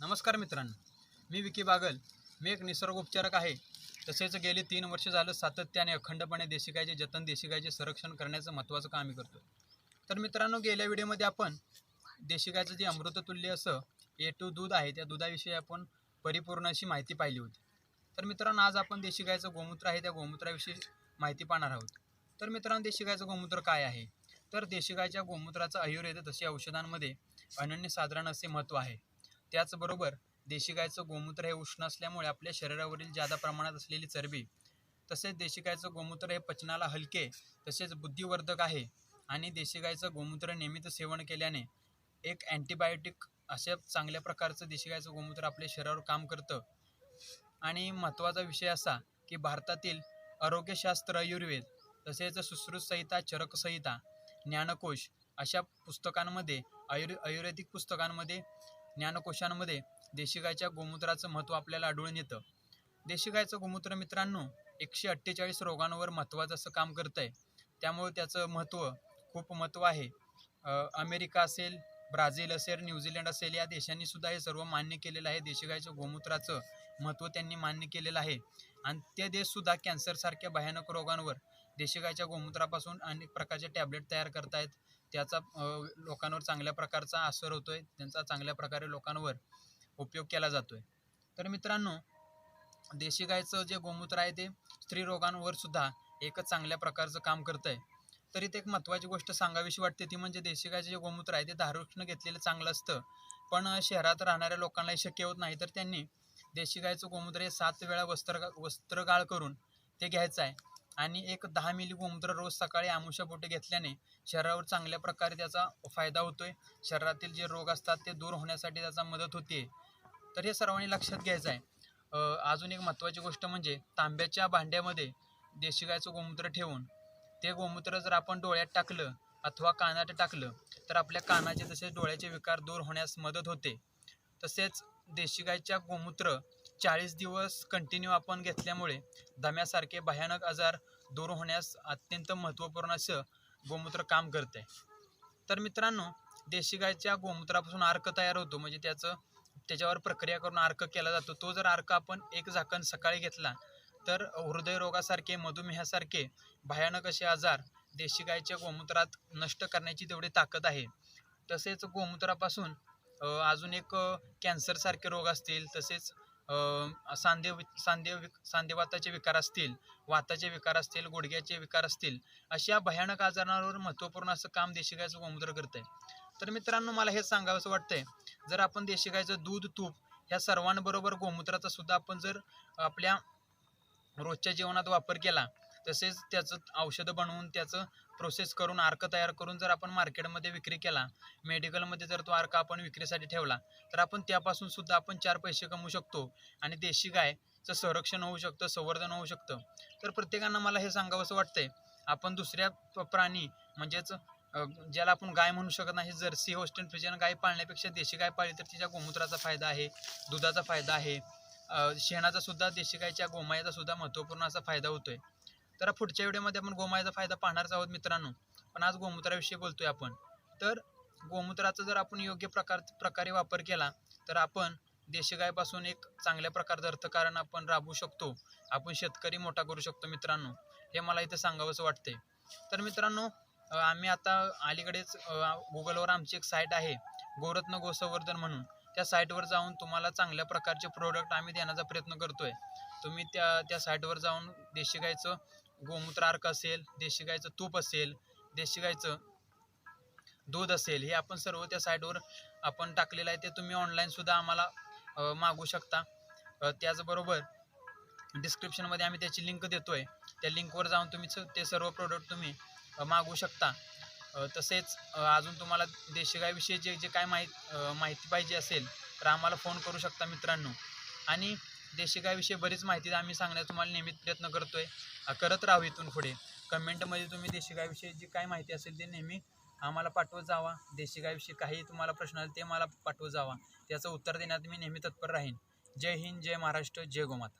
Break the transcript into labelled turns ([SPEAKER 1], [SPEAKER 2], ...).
[SPEAKER 1] नमस्कार मित्रांनो मी विकी बागल. मी एक निसर्ग उपचारक आहे. तसेच गेली तीन वर्ष झालं सातत्याने अखंडपणे देशी गायचे जतन देशी गायचे संरक्षण करण्याचं महत्त्वाचं काम मी करतो तर मित्रांनो गेल्या व्हिडिओमध्ये आपण देशी गायचं जे अमृततुल्य असं ए टू दूध आहे त्या दुधाविषयी आपण परिपूर्ण अशी माहिती पाहिली होती. तर मित्रांनो आज आपण देशी गायचं गोमूत्र आहे त्या गोमूत्राविषयी माहिती पाहणार आहोत. तर मित्रांनो देशी गायचं गोमूत्र काय आहे? तर देशी गायच्या गोमूत्राचं आयुर्वेद तसे औषधांमध्ये अनन्यसाधारण असे महत्त्व आहे. त्याचबरोबर देशी गायचं गोमूत्र हे उष्ण असल्यामुळे आपल्या शरीरावरील जादा प्रमाणात असलेली चरबी तसेच देशी गायचं गोमूत्र हे पचनाला हलके तसेच बुद्धिवर्धक आहे. आणि देशी गायचं गोमूत्र नियमित सेवन केल्याने एक अँटीबायोटिक अशा चांगल्या प्रकारचं देशी गायचं गोमूत्र आपल्या शरीरावर काम करतं. आणि महत्त्वाचा विषय असा की भारतातील आरोग्यशास्त्र आयुर्वेद तसेच सुश्रुत संहिता चरकसंहिता ज्ञानकोश अशा पुस्तकांमध्ये आयुर् आयुर्वेदिक पुस्तकांमध्ये ज्ञानकोशांमध्ये देशी गायच्या गोमूत्राचं महत्त्व आपल्याला आढळून येतं. देशी गायचं गोमूत्र मित्रांनो एकशे अठ्ठेचाळीस रोगांवर महत्त्वाचं असं काम करतं आहे त्यामुळे त्याचं महत्त्व खूप महत्त्व आहे. अमेरिका असेल ब्राझील असेल न्यूझीलंड असेल या देशांनी सुद्धा हे सर्व मान्य केलेलं आहे. देशी गायच्या गोमूत्राचं महत्त्व त्यांनी मान्य केलेलं आहे. आणि ते देशसुद्धा कॅन्सरसारख्या भयानक रोगांवर देशी गायच्या गोमूत्रापासून अनेक प्रकारचे टॅबलेट तयार करतायत. त्याचा लोकांवर चांगल्या प्रकारचा असर होतो आहे त्यांचा चांगल्या प्रकारे लोकांवर उपयोग केला जातो आहे तर मित्रांनो देशी गायचं जे गोमूत्र आहे ते स्त्री रोगांवर सुद्धा एकच चांगल्या प्रकारचं काम करतं आहे तरी ते एक महत्त्वाची गोष्ट सांगावीशी वाटते ती म्हणजे देशी गायचं जे गोमूत्र आहे ते दारूष्ण घेतलेलं चांगलं असतं. पण शहरात राहणाऱ्या लोकांनाही शक्य होत नाही तर त्यांनी देशी गायचं गोमूत्र हे सात वेळा वस्त्र वस्त्रगाळ करून ते घ्यायचं आहे. आणि एक दहा मिली गोमूत्र रोज सकाळी आमुषापोटी घेतल्याने शरीरावर चांगल्या प्रकारे त्याचा फायदा होतो आहे शरीरातील जे रोग असतात ते दूर होण्यासाठी त्याचा मदत होते. तर हे सर्वांनी लक्षात घ्यायचं आहे अजून एक महत्त्वाची गोष्ट म्हणजे तांब्याच्या भांड्यामध्ये देशी गायचं गोमूत्र ठेवून ते गोमूत्र जर आपण डोळ्यात टाकलं अथवा कानात टाकलं तर आपल्या कानाचे तसेच डोळ्याचे विकार दूर होण्यास मदत होते. तसेच देशी गायच्या गोमूत्र चाळीस दिवस कंटिन्यू आपण घेतल्यामुळे दम्यासारखे भयानक आजार दूर होण्यास अत्यंत महत्त्वपूर्ण असं गोमूत्र काम करते तर मित्रांनो देशी गायच्या गोमूत्रापासून अर्क तयार होतो. म्हणजे त्याचं त्याच्यावर प्रक्रिया करून अर्क केला जातो. तो जर अर्क आपण एक झाकण सकाळी घेतला तर हृदयरोगासारखे मधुमेहासारखे भयानक असे आजार देशी गायच्या गोमूत्रात नष्ट करण्याची तेवढी ताकद आहे. तसेच गोमूत्रापासून अजून एक कॅन्सरसारखे रोग असतील तसेच सांधे सांधे सांधेवाताचे विकार असतील वाताचे विकार असतील गुडघ्याचे विकार असतील अशा भयानक आजारांवर महत्त्वपूर्ण असं काम देशी गायचं गोमूत्र करतं आहे तर मित्रांनो मला हेच सांगावंसं वाटतंय जर आपण देशी गायचं दूध तूप ह्या सर्वांबरोबर गोमूत्राचा सुद्धा आपण जर आपल्या रोजच्या जीवनात वापर केला तसेच त्याचं औषधं बनवून त्याचं प्रोसेस करून अर्क तयार करून जर आपण मार्केटमध्ये विक्री केला मेडिकलमध्ये जर तो अर्क आपण विक्रीसाठी ठेवला तर आपण त्यापासून सुद्धा आपण चार पैसे कमवू शकतो. आणि देशी गायचं संरक्षण होऊ शकतं संवर्धन होऊ शकतं. तर प्रत्येकानं मला हे सांगावंसं वाटतंय आपण दुसऱ्या प्राणी म्हणजेच ज्याला आपण गाय म्हणू शकत नाही जर्सी होस्टन फ्रिजन गाय पाळण्यापेक्षा देशी गाय पाळली तर तिच्या गोमूत्राचा फायदा आहे दुधाचा फायदा आहे. शेणाचा सुद्धा देशी गायच्या गोमायाचा सुद्धा महत्त्वपूर्ण असा फायदा होतोय. तर पुढच्या व्हिडिओमध्ये आपण गोमायाचा फायदा पाहणारच आहोत मित्रांनो. पण आज गोमूत्राविषयी बोलतोय आपण. तर गोमूत्राचा जर आपण योग्य प्रकार प्रकारे वापर केला तर आपण देशगायपासून एक चांगल्या प्रकारचं अर्थकारण आपण राबवू शकतो. आपण शेतकरी मोठा करू शकतो मित्रांनो. हे मला इथं सांगावंसं वाटतंय. तर मित्रांनो आम्ही आता अलीकडेच गुगलवर आमची एक साईट आहे गोरत्न गोसंवर्धन म्हणून. त्या साईटवर जाऊन तुम्हाला चांगल्या प्रकारचे प्रोडक्ट आम्ही देण्याचा प्रयत्न करतोय. तुम्ही त्या त्या साईटवर जाऊन देशी गायचं गोमूत्र अर्क असेल देशी गायचं तूप असेल देशी गायचं दूध असेल हे आपण सर्व त्या साईटवर आपण टाकलेलं आहे. ते तुम्ही ऑनलाईनसुद्धा आम्हाला मागू शकता. त्याचबरोबर डिस्क्रिप्शनमध्ये आम्ही त्याची लिंक देतो आहे त्या लिंकवर जाऊन तुम्ही ते सर्व प्रोडक्ट तुम्ही मागू मागवू शकता तसेच अजून तुम्हाला देशी गायविषयी जे जे काय माहिती माहिती पाहिजे असेल तर आम्हाला फोन करू शकता मित्रांनो. आणि देशी गायविषयी बरीच माहिती आम्ही सांगण्याचा तुम्हाला नियमित प्रयत्न करतोय. करत राहू इथून पुढे. कमेंटमध्ये तुम्ही देशी गायविषयी जी काय माहिती असेल ते नेहमी आम्हाला पाठवत जावा. देशी गायविषयी काही तुम्हाला प्रश्न आले ते मला पाठवत जावा. त्याचं उत्तर देण्यात मी नेहमी तत्पर राहीन. जय हिंद जय महाराष्ट्र जय गोमाता.